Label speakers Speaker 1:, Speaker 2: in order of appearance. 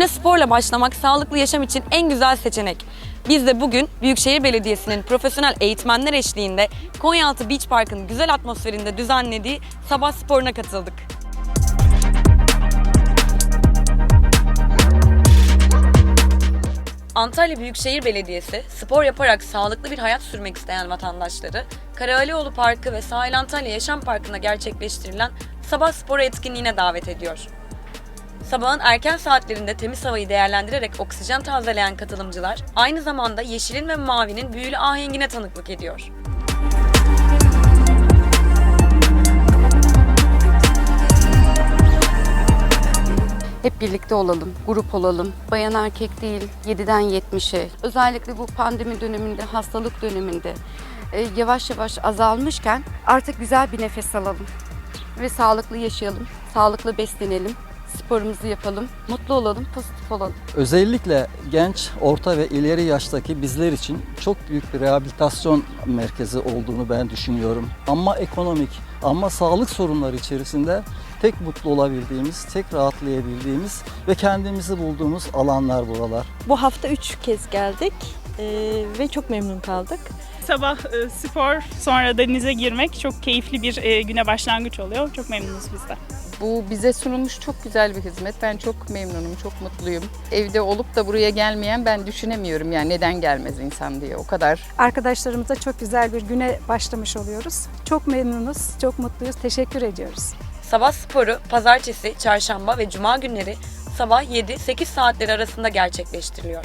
Speaker 1: Sporla başlamak sağlıklı yaşam için en güzel seçenek. Biz de bugün Büyükşehir Belediyesi'nin profesyonel eğitmenler eşliğinde Konyaaltı Beach Park'ın güzel atmosferinde düzenlediği sabah sporuna katıldık. Antalya Büyükşehir Belediyesi spor yaparak sağlıklı bir hayat sürmek isteyen vatandaşları Karahalioğlu Parkı ve Sahil Antalya Yaşam Parkı'nda gerçekleştirilen sabah sporu etkinliğine davet ediyor. Sabahın erken saatlerinde temiz havayı değerlendirerek oksijen tazeleyen katılımcılar aynı zamanda yeşilin ve mavinin büyülü ahengine tanıklık ediyor.
Speaker 2: Hep birlikte olalım, grup olalım. Bayan erkek değil, 7'den 70'e. Özellikle bu pandemi döneminde, hastalık döneminde e, yavaş yavaş azalmışken artık güzel bir nefes alalım. Ve sağlıklı yaşayalım, sağlıklı beslenelim, sporumuzu yapalım, mutlu olalım, pozitif olalım.
Speaker 3: Özellikle genç, orta ve ileri yaştaki bizler için çok büyük bir rehabilitasyon merkezi olduğunu ben düşünüyorum. Ama ekonomik, ama sağlık sorunları içerisinde tek mutlu olabildiğimiz, tek rahatlayabildiğimiz ve kendimizi bulduğumuz alanlar buralar.
Speaker 4: Bu hafta üç kez geldik ve çok memnun kaldık.
Speaker 5: Sabah e, spor, sonra denize girmek çok keyifli bir e, güne başlangıç oluyor. Çok memnunuz biz de.
Speaker 6: Bu bize sunulmuş çok güzel bir hizmet. Ben çok memnunum, çok mutluyum. Evde olup da buraya gelmeyen ben düşünemiyorum yani neden gelmez insan diye. O kadar
Speaker 7: Arkadaşlarımızla çok güzel bir güne başlamış oluyoruz. Çok memnunuz, çok mutluyuz. Teşekkür ediyoruz.
Speaker 1: Sabah sporu pazartesi, çarşamba ve cuma günleri sabah 7-8 saatleri arasında gerçekleştiriliyor.